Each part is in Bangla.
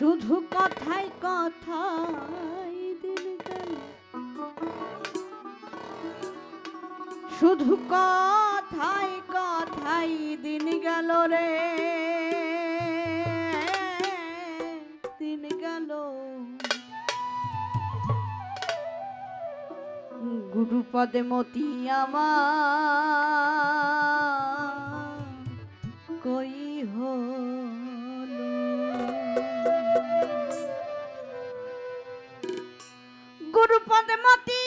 শুধু কথাই কথাই দিন শুধু কথাই কথাই দিন গেল রে, দিন গেল। গুরুপদে মতি আমার, কই হয় পদমতি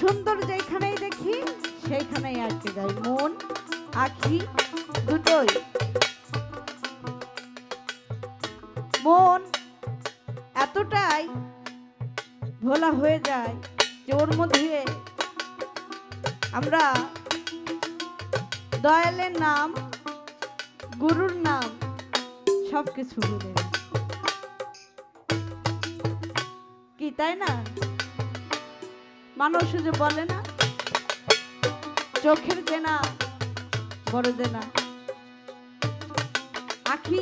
সুন্দর যেখানেই দেখি, সেইখানেই আটকে যায় মন, আখি দুটোই। মন এতটাই ভোলা হয়ে যায় যে ওর মধ্যে আমরা দয়ালের নাম, গুরুর নাম সব কিছু ভুলে কি, তাই না? মানুষ যে বলে না, চোখের দেনা, বড় দেনা। আখি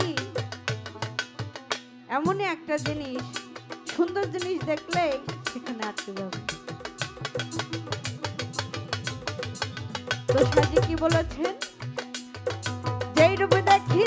এমনই একটা জিনিস, সুন্দর জিনিস দেখলে সেখানে আটকে যাবে। তো সাজি কি বলেছেন? যেই রূপে দেখি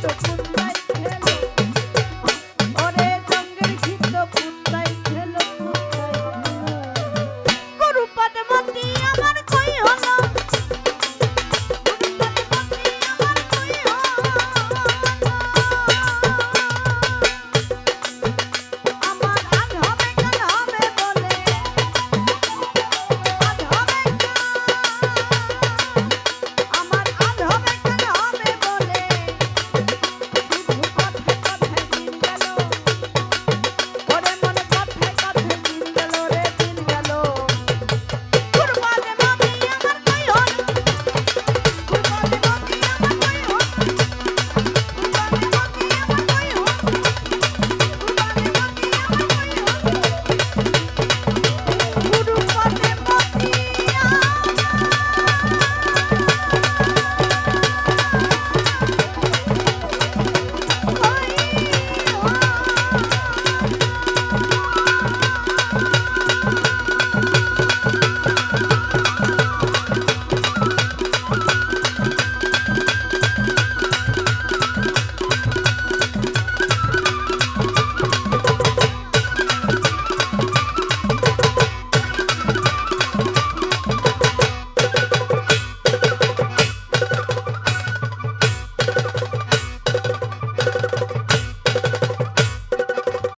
Doctor.